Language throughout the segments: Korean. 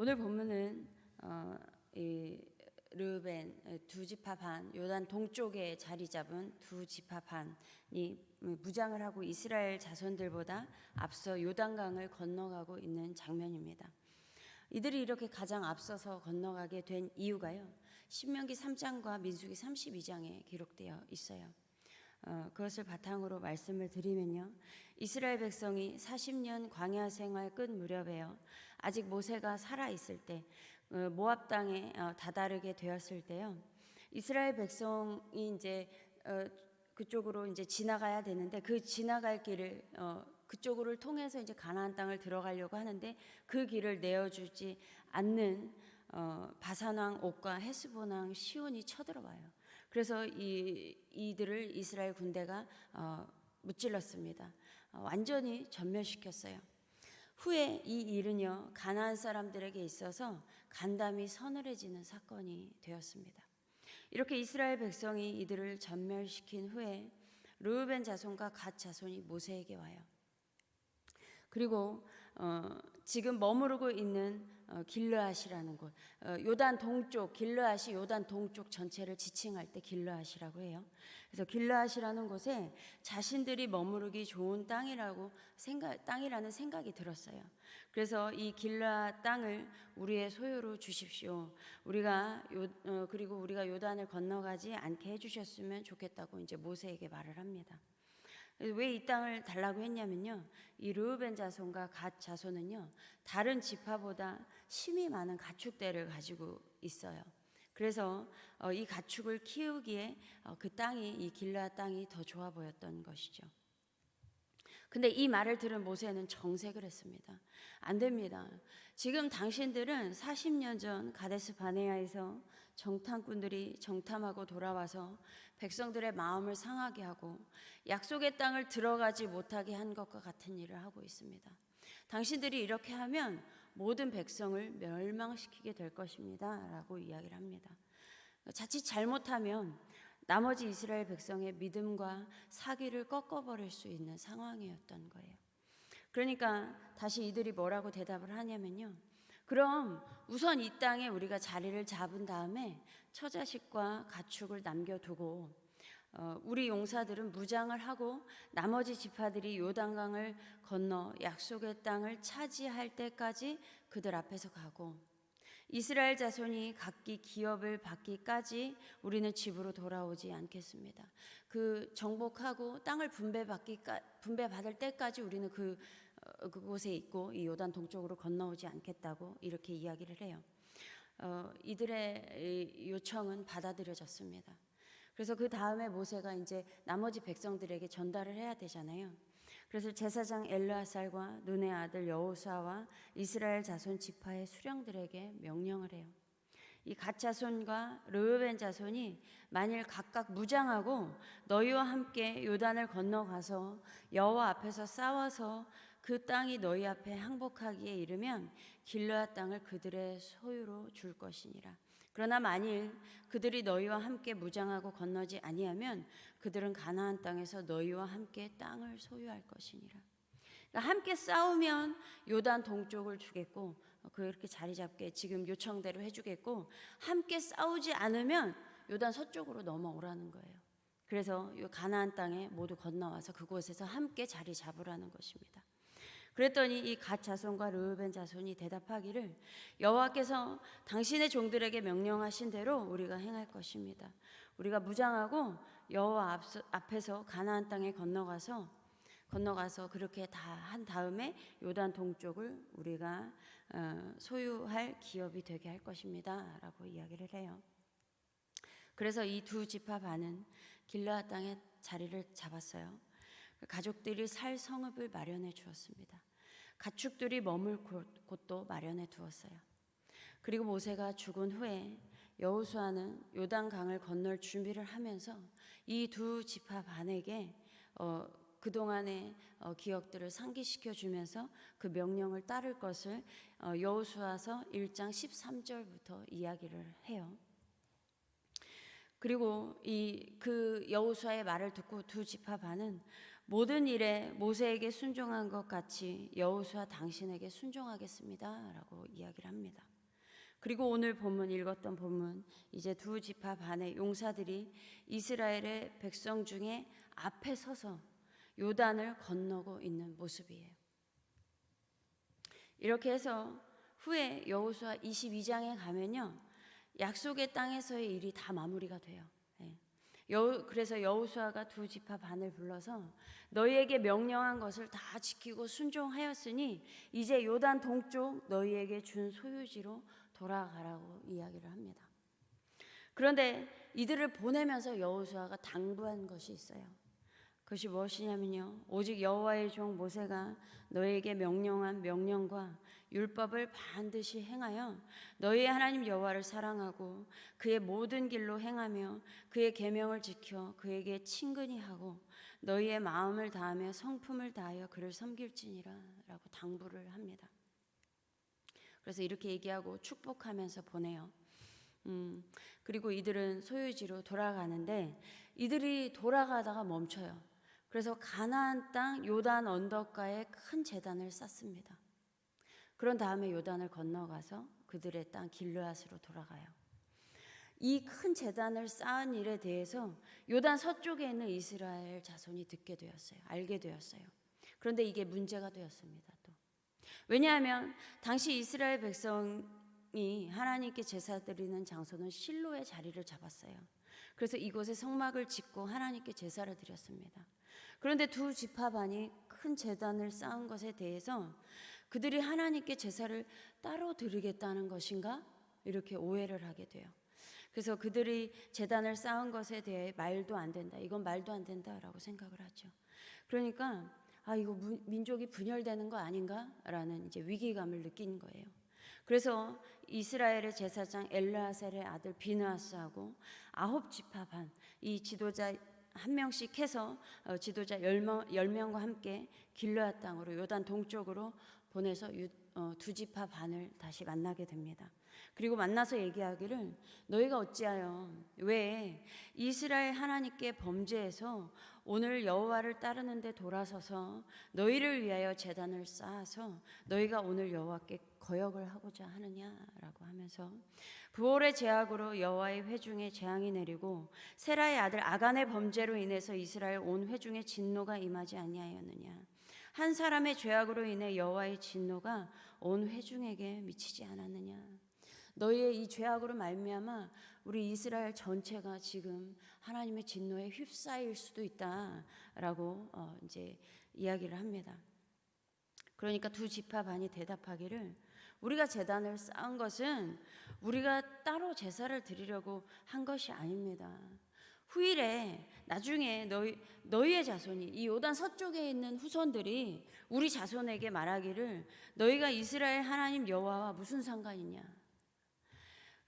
오늘 본문은 어, 이 르벤 두 지파 반 요단 동쪽에 자리 잡은 두 지파 반이 무장을 하고 이스라엘 자손들보다 앞서 요단강을 건너가고 있는 장면입니다. 이들이 이렇게 가장 앞서서 건너가게 된 이유가요. 신명기 3장과 민수기 32장에 기록되어 있어요. 어, 그것을 바탕으로 말씀을 드리면요. 이스라엘 백성이 40년 광야 생활 끝 무렵에요. 아직 모세가 살아 있을 때 어, 모압 땅에 어, 다다르게 되었을 때요. 이스라엘 백성이 이제 어, 그쪽으로 이제 지나가야 되는데 그 지나갈 길을 어, 그쪽으로 통해서 이제 가나안 땅을 들어가려고 하는데 그 길을 내어주지 않는 어, 바산 왕 옥과 헤스본 왕 시온이 쳐들어와요. 그래서 이 이들을 이스라엘 군대가 어, 무찔렀습니다. 어, 완전히 전멸시켰어요. 후에 이 일은요 가나안 사람들에게 있어서 간담이 서늘해지는 사건이 되었습니다. 이렇게 이스라엘 백성이 이들을 전멸시킨 후에 르우벤 자손과 갓 자손이 모세에게 와요. 그리고 어, 지금 머무르고 있는 어, 길르앗이라는 곳, 어, 요단 동쪽 길르앗이 요단 동쪽 전체를 지칭할 때 길르앗이라고 해요. 그래서 길르앗이라는 곳에 자신들이 머무르기 좋은 땅이라고 생각 땅이라는 생각이 들었어요. 그래서 이 길르앗 땅을 우리의 소유로 주십시오. 우리가 요 어, 그리고 우리가 요단을 건너가지 않게 해주셨으면 좋겠다고 이제 모세에게 말을 합니다. 왜 이 땅을 달라고 했냐면요. 이 르우벤 자손과 갓 자손은요. 다른 지파보다 심이 많은 가축대를 가지고 있어요. 그래서 어, 이 가축을 키우기에 어, 그 땅이 이 길라 땅이 더 좋아 보였던 것이죠. 근데 이 말을 들은 모세는 정색을 했습니다. 안 됩니다. 지금 당신들은 40년 전 가데스 바네아에서 정탐꾼들이 정탐하고 돌아와서 백성들의 마음을 상하게 하고 약속의 땅을 들어가지 못하게 한 것과 같은 일을 하고 있습니다. 당신들이 이렇게 하면 모든 백성을 멸망시키게 될 것입니다. 라고 이야기를 합니다. 자칫 잘못하면 나머지 이스라엘 백성의 믿음과 사기를 꺾어버릴 수 있는 상황이었던 거예요. 그러니까 다시 이들이 뭐라고 대답을 하냐면요. 그럼 우선 이 땅에 우리가 자리를 잡은 다음에 처자식과 가축을 남겨두고 어, 우리 용사들은 무장을 하고 나머지 지파들이 요단강을 건너 약속의 땅을 차지할 때까지 그들 앞에서 가고 이스라엘 자손이 각기 기업을 받기까지 우리는 집으로 돌아오지 않겠습니다. 그 정복하고 땅을 분배받기 분배받을 때까지 우리는 그 어, 그곳에 있고 이 요단 동쪽으로 건너오지 않겠다고 이렇게 이야기를 해요. 어, 이들의 요청은 받아들여졌습니다. 그래서 그 다음에 모세가 이제 나머지 백성들에게 전달을 해야 되잖아요. 그래서 제사장 엘르아살과 눈의 아들 여호수아와 이스라엘 자손 지파의 수령들에게 명령을 해요. 이 갓 자손과 르우벤 자손이 만일 각각 무장하고 너희와 함께 요단을 건너가서 여호와 앞에서 싸워서 그 땅이 너희 앞에 항복하기에 이르면 길르앗 땅을 그들의 소유로 줄 것이니라. 그러나 만일 그들이 너희와 함께 무장하고 건너지 아니하면 그들은 가나안 땅에서 너희와 함께 땅을 소유할 것이니라. 그러니까 함께 싸우면 요단 동쪽을 주겠고 그렇게 자리 잡게 지금 요청대로 해주겠고 함께 싸우지 않으면 요단 서쪽으로 넘어오라는 거예요. 그래서 가나안 땅에 모두 건너와서 그곳에서 함께 자리 잡으라는 것입니다. 그랬더니 이 갓 자손과 르우벤 자손이 대답하기를 여호와께서 당신의 종들에게 명령하신 대로 우리가 행할 것입니다. 우리가 무장하고 여호와 앞에서 가나안 땅에 건너가서 건너가서 그렇게 다 한 다음에 요단 동쪽을 우리가 어, 소유할 기업이 되게 할 것입니다라고 이야기를 해요. 그래서 이 두 지파 반은 길라 땅에 자리를 잡았어요. 가족들이 살 성읍을 마련해 주었습니다. 가축들이 머물 곳도 마련해 두었어요. 그리고 모세가 죽은 후에 여호수아는 요단 강을 건널 준비를 하면서 이 두 지파 반에게 어, 그동안의 어, 기억들을 상기시켜 주면서 그 명령을 따를 것을 어, 여호수아서 1장 13절부터 이야기를 해요. 그리고 이 그 여호수아의 말을 듣고 두 지파 반은 모든 일에 모세에게 순종한 것 같이 여호수아 당신에게 순종하겠습니다라고 이야기를 합니다. 그리고 오늘 본문 읽었던 본문 이제 두 지파 반의 용사들이 이스라엘의 백성 중에 앞에 서서 요단을 건너고 있는 모습이에요. 이렇게 해서 후에 여호수아 22장에 가면요. 약속의 땅에서의 일이 다 마무리가 돼요. 예. 여호, 그래서 여호수아가 두 지파 반을 불러서 너희에게 명령한 것을 다 지키고 순종하였으니 이제 요단 동쪽 너희에게 준 소유지로 돌아가라고 이야기를 합니다. 그런데 이들을 보내면서 여호수아가 당부한 것이 있어요. 그것이 무엇이냐면요. 오직 여호와의 종 모세가 너에게 명령한 명령과 율법을 반드시 행하여 너희의 하나님 여호와를 사랑하고 그의 모든 길로 행하며 그의 계명을 지켜 그에게 친근히 하고 너희의 마음을 다하며 성품을 다하여 그를 섬길지니라라고 당부를 합니다. 그래서 이렇게 얘기하고 축복하면서 보내요. 음, 그리고 이들은 소유지로 돌아가는데 이들이 돌아가다가 멈춰요. 그래서 가나안 땅 요단 언덕가에 큰 제단을 쌓습니다. 그런 다음에 요단을 건너가서 그들의 땅 길르앗으로 돌아가요. 이큰 제단을 쌓은 일에 대해서 요단 서쪽에 있는 이스라엘 자손이 듣게 되었어요. 알게 되었어요. 그런데 이게 문제가 되었습니다. 또 왜냐하면 당시 이스라엘 백성이 하나님께 제사 드리는 장소는 실로의 자리를 잡았어요. 그래서 이곳에 성막을 짓고 하나님께 제사를 드렸습니다. 그런데 두 지파반이 큰 제단을 쌓은 것에 대해서 그들이 하나님께 제사를 따로 드리겠다는 것인가? 이렇게 오해를 하게 돼요. 그래서 그들이 제단을 쌓은 것에 대해 말도 안 된다. 이건 말도 안 된다라고 생각을 하죠. 그러니까 아 이거 민족이 분열되는 거 아닌가라는 이제 위기감을 느낀 거예요. 그래서 이스라엘의 제사장 엘르아셀의 아들 비느하스하고 아홉 지파 반 이 지도자 한 명씩 해서 어, 지도자 열 명과 함께 길르앗 땅으로 요단 동쪽으로 보내서 어, 두 지파 반을 다시 만나게 됩니다. 그리고 만나서 얘기하기를 너희가 어찌하여 왜 이스라엘 하나님께 범죄해서 오늘 여호와를 따르는데 돌아서서 너희를 위하여 제단을 쌓아서 너희가 오늘 여호와께 거역을 하고자 하느냐라고 하면서 부월의 제약으로 여호와의 회중에 재앙이 내리고 세라의 아들 아간의 범죄로 인해서 이스라엘 온 회중에 진노가 임하지 아니하였느냐 한 사람의 죄악으로 인해 여호와의 진노가 온 회중에게 미치지 않았느냐 너희의 이 죄악으로 말미암아 우리 이스라엘 전체가 지금 하나님의 진노에 휩싸일 수도 있다라고 어 이제 이야기를 합니다. 그러니까 두 지파 반이 대답하기를 우리가 재단을 쌓은 것은 우리가 따로 제사를 드리려고 한 것이 아닙니다. 후일에 나중에 너희 너희의 자손이 이 요단 서쪽에 있는 후손들이 우리 자손에게 말하기를 너희가 이스라엘 하나님 여호와와 무슨 상관이냐?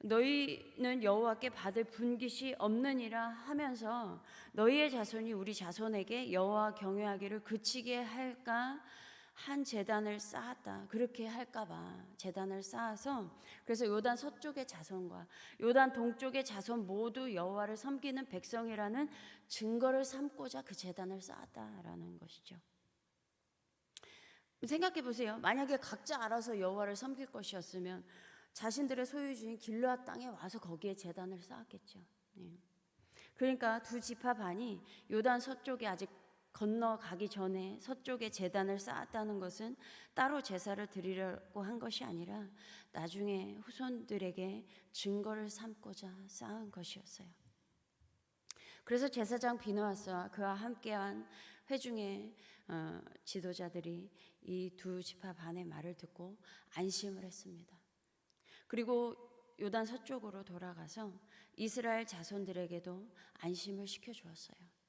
너희는 여호와께 받을 분깃이 없느니라 하면서 너희의 자손이 우리 자손에게 여호와 경외하기를 그치게 할까 한 재단을 쌓았다. 그렇게 할까봐 재단을 쌓아서 그래서 요단 서쪽의 자손과 요단 동쪽의 자손 모두 여호와를 섬기는 백성이라는 증거를 삼고자 그 재단을 쌓았다라는 것이죠. 생각해 보세요. 만약에 각자 알아서 여호와를 섬길 것이었으면 자신들의 소유주인 길르앗 땅에 와서 거기에 재단을 쌓았겠죠. 네. 그러니까 두 지파 반이 요단 서쪽에 아직 건너가기 전에 서쪽에 재단을 쌓았다는 것은 따로 제사를 드리려고 한 것이 아니라 나중에 후손들에게 증거를 삼고자 쌓은 것이었어요. 그래서 제사장 비누아스와 그와 함께한 회중의 어, 지도자들이 이 두 지파 반의 말을 듣고 안심을 했습니다. 그리고 요단 서쪽으로 돌아가서 이스라엘 자손들에게도 안심을 시켜 주었어요.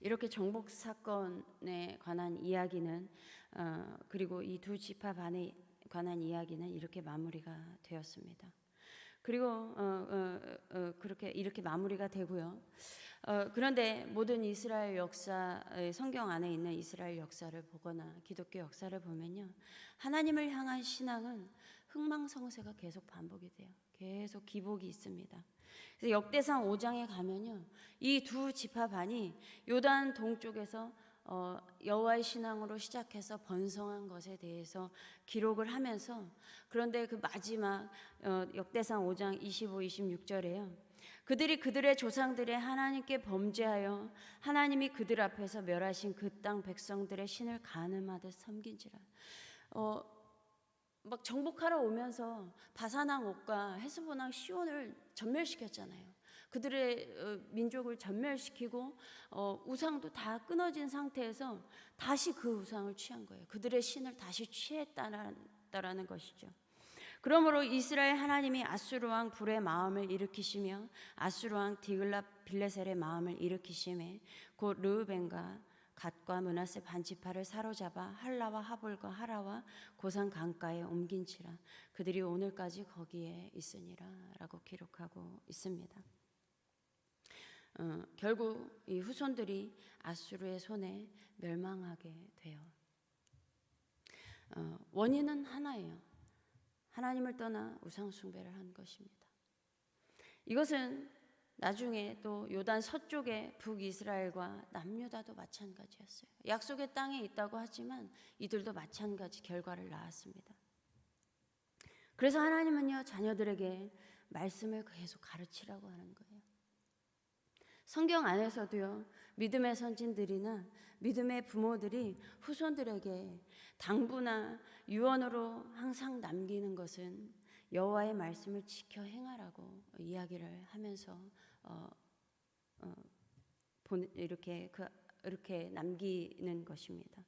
이렇게 정복 사건에 관한 이야기는 어, 그리고 이두 지파 반에 관한 이야기는 이렇게 마무리가 되었습니다. 그리고 어, 어, 어, 그렇게 이렇게 마무리가 되고요. 어, 그런데 모든 이스라엘 역사 성경 안에 있는 이스라엘 역사를 보거나 기독교 역사를 보면요, 하나님을 향한 신앙은 흥망성쇠가 계속 반복이 돼요. 계속 기복이 있습니다. 그래서 역대상 5장에 가면요. 이 두 지파 반이 요단 동쪽에서 어, 여호와의 신앙으로 시작해서 번성한 것에 대해서 기록을 하면서 그런데 그 마지막 어, 역대상 5장 25, 26절에요. 그들이 그들의 조상들의 하나님께 범죄하여 하나님이 그들 앞에서 멸하신 그 땅 백성들의 신을 가늠하듯 섬긴지라. 어, 막 정복하러 오면서 바사낭 옥과 헤스보낭 시온을 전멸시켰잖아요. 그들의 어, 민족을 전멸시키고 어, 우상도 다 끊어진 상태에서 다시 그 우상을 취한 거예요. 그들의 신을 다시 취했다라는 것이죠. 그러므로 이스라엘 하나님이 아수르 왕 불의 마음을 일으키시며 아수르 왕 디글라 빌레셀의 마음을 일으키심에 곧 르우벤과 갓과 문하세 반지파를 사로잡아 할라와 하볼과 하라와 고산 강가에 옮긴지라 그들이 오늘까지 거기에 있으니라라고 기록하고 있습니다. 어, 결국 이 후손들이 아수르의 손에 멸망하게 돼요. 어, 원인은 하나예요. 하나님을 떠나 우상 숭배를 한 것입니다. 이것은 나중에 또 요단 서쪽의 북이스라엘과 남유다도 마찬가지였어요. 약속의 땅에 있다고 하지만 이들도 마찬가지 결과를 낳았습니다. 그래서 하나님은요 자녀들에게 말씀을 계속 가르치라고 하는 거예요. 성경 안에서도요 믿음의 선진들이나 믿음의 부모들이 후손들에게 당부나 유언으로 항상 남기는 것은 여호와의 말씀을 지켜 행하라고 이야기를 하면서 어, 어, 이렇게 그 이렇게 남기는 것입니다.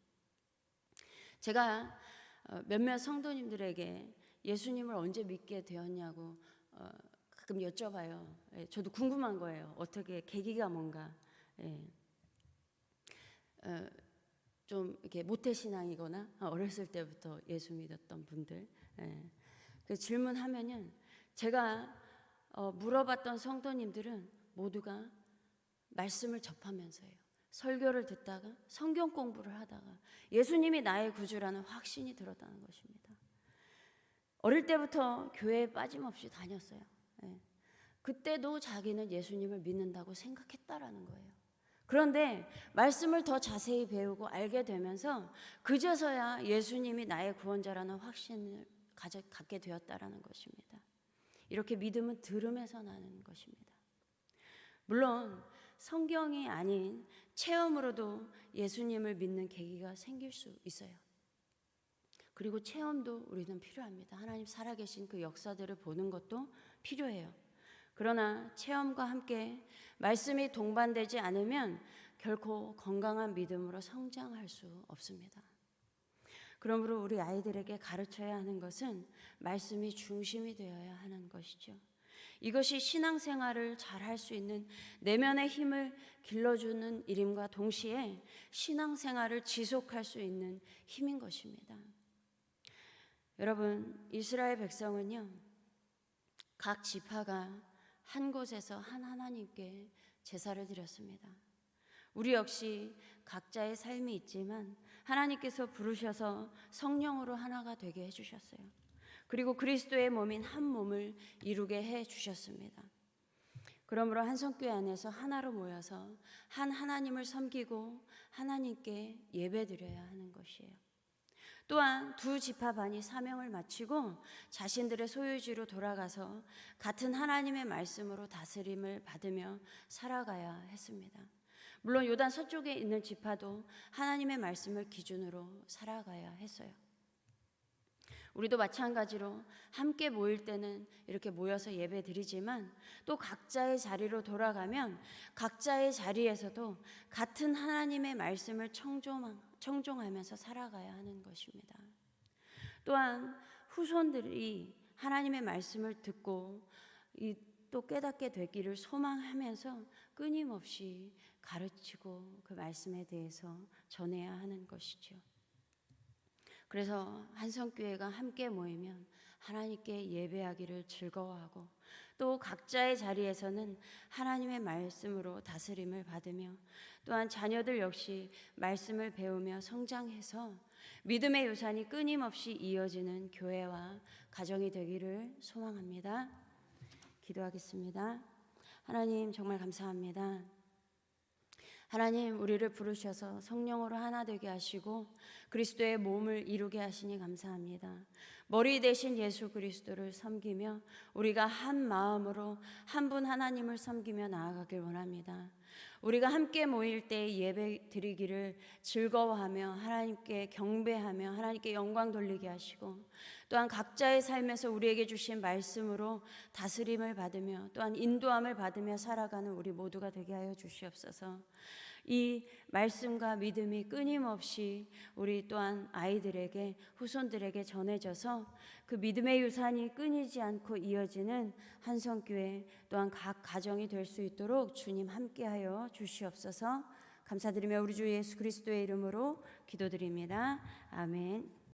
제가 어, 몇몇 성도님들에게 예수님을 언제 믿게 되었냐고 어, 가끔 여쭤봐요. 예, 저도 궁금한 거예요. 어떻게 계기가 뭔가. 예. 어, 좀 이렇게 모태 신앙이거나 어렸을 때부터 예수 믿었던 분들 예. 그 질문하면은 제가 어, 물어봤던 성도님들은 모두가 말씀을 접하면서요. 설교를 듣다가 성경 공부를 하다가 예수님이 나의 구주라는 확신이 들었다는 것입니다. 어릴 때부터 교회에 빠짐없이 다녔어요. 예. 그때도 자기는 예수님을 믿는다고 생각했다라는 거예요. 그런데 말씀을 더 자세히 배우고 알게 되면서 그제서야 예수님이 나의 구원자라는 확신을 가져, 갖게 되었다라는 것입니다. 이렇게 믿음은 들음에서 나는 것입니다. 물론 성경이 아닌 체험으로도 예수님을 믿는 계기가 생길 수 있어요. 그리고 체험도 우리는 필요합니다. 하나님 살아계신 그 역사들을 보는 것도 필요해요. 그러나 체험과 함께 말씀이 동반되지 않으면 결코 건강한 믿음으로 성장할 수 없습니다. 그러므로 우리 아이들에게 가르쳐야 하는 것은 말씀이 중심이 되어야 하는 것이죠. 이것이 신앙생활을 잘 할 수 있는 내면의 힘을 길러주는 일임과 동시에 신앙생활을 지속할 수 있는 힘인 것입니다. 여러분, 이스라엘 백성은요, 각 지파가 한 곳에서 한 하나님께 제사를 드렸습니다. 우리 역시 각자의 삶이 있지만 하나님께서 부르셔서 성령으로 하나가 되게 해주셨어요. 그리고 그리스도의 몸인 한 몸을 이루게 해 주셨습니다. 그러므로 한성교회 안에서 하나로 모여서 한 하나님을 섬기고 하나님께 예배드려야 하는 것이에요. 또한 두 지파 반이 사명을 마치고 자신들의 소유지로 돌아가서 같은 하나님의 말씀으로 다스림을 받으며 살아가야 했습니다. 물론 요단 서쪽에 있는 지파도 하나님의 말씀을 기준으로 살아가야 했어요. 우리도 마찬가지로 함께 모일 때는 이렇게 모여서 예배 드리지만 또 각자의 자리로 돌아가면 각자의 자리에서도 같은 하나님의 말씀을 청종, 청종하면서 살아가야 하는 것입니다. 또한 후손들이 하나님의 말씀을 듣고 또 깨닫게 되기를 소망하면서 끊임없이 가르치고 그 말씀에 대해서 전해야 하는 것이죠. 그래서 한성교회가 함께 모이면 하나님께 예배하기를 즐거워하고 또 각자의 자리에서는 하나님의 말씀으로 다스림을 받으며 또한 자녀들 역시 말씀을 배우며 성장해서 믿음의 유산이 끊임없이 이어지는 교회와 가정이 되기를 소망합니다. 기도하겠습니다. 하나님 정말 감사합니다. 하나님 우리를 부르셔서 성령으로 하나 되게 하시고 그리스도의 몸을 이루게 하시니 감사합니다. 머리 대신 예수 그리스도를 섬기며 우리가 한 마음으로 한 분 하나님을 섬기며 나아가길 원합니다. 우리가 함께 모일 때 예배 드리기를 즐거워하며 하나님께 경배하며 하나님께 영광 돌리게 하시고 또한 각자의 삶에서 우리에게 주신 말씀으로 다스림을 받으며 또한 인도함을 받으며 살아가는 우리 모두가 되게 하여 주시옵소서. 이 말씀과 믿음이 끊임없이 우리 또한 아이들에게 후손들에게 전해져서 그 믿음의 유산이 끊이지 않고 이어지는 한성교회 또한 각 가정이 될 수 있도록 주님 함께하여 주시옵소서. 감사드리며 우리 주 예수 그리스도의 이름으로 기도드립니다. 아멘.